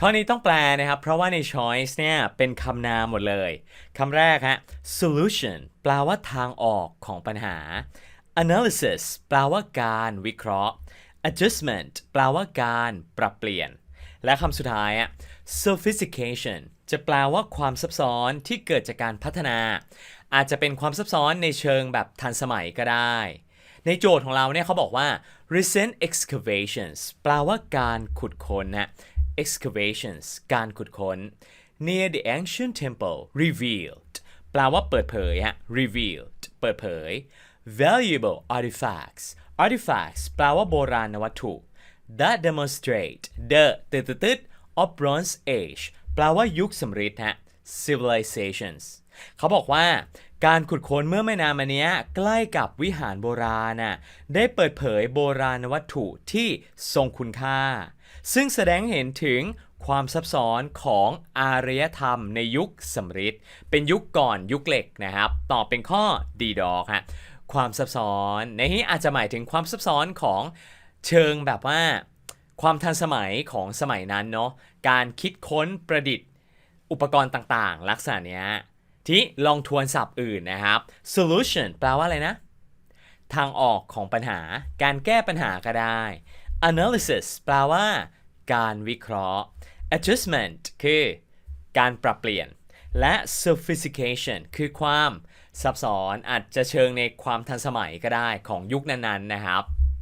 ข้อนี้ต้องแปลนะครับ เพราะว่าใน choice เนี่ยเป็นคำนามหมดเลยคำแรกฮะ solution แปลว่าทางออกของปัญหา analysis แปลว่าการวิเคราะห์ adjustment แปลว่าการปรับเปลี่ยน และคำสุดท้ายอะ sophistication จะแปลว่าความซับซ้อนที่เกิดจากการพัฒนา อาจจะเป็นความซับซ้อนในเชิงแบบทันสมัยก็ได้ ในโจทย์ของเราเนี่ยเขาบอกว่า recent excavations แปลว่าการขุดค้นนะ excavations การขุดค้น near the ancient temple revealed แปลว่าเปิดเผยฮะ revealed เปิดเผย valuable artifacts artifacts แปลว่าโบราณวัตถุ that demonstrate the ตึ๊ดตึ๊ดติด of Bronze Age แปลว่ายุคสำริดฮะ civilizations เขาบอกว่าการขุดค้นเมื่อไม่นานมานี้ใกล้กับวิหารโบราณน่ะได้เปิดเผยโบราณวัตถุที่ทรงคุณค่า ซึ่งแสดงเห็นถึงความซับซ้อนของอารยธรรมในยุคสำริดเป็นยุคก่อนยุคเหล็กนะครับ ตอบเป็นข้อดีดอกฮะความซับซ้อนในที่อาจจะหมายถึงความซับซ้อนของเชิงแบบว่า ความทันสมัยของสมัยนั้นเนาะการคิดค้นประดิษฐ์อุปกรณ์ต่างๆ ลักษณะเนี้ยที่ลองทวนศัพท์อื่นนะครับ solution แปลว่าอะไรนะ ทางออกของปัญหาการแก้ปัญหาก็ได้ analysis แปลว่า การวิเคราะห์ adjustment คือ การปรับเปลี่ยน และ sophistication คือความซับซ้อนอาจจะเชิงในความทันสมัยก็ได้ของยุคนั้นๆนะครับ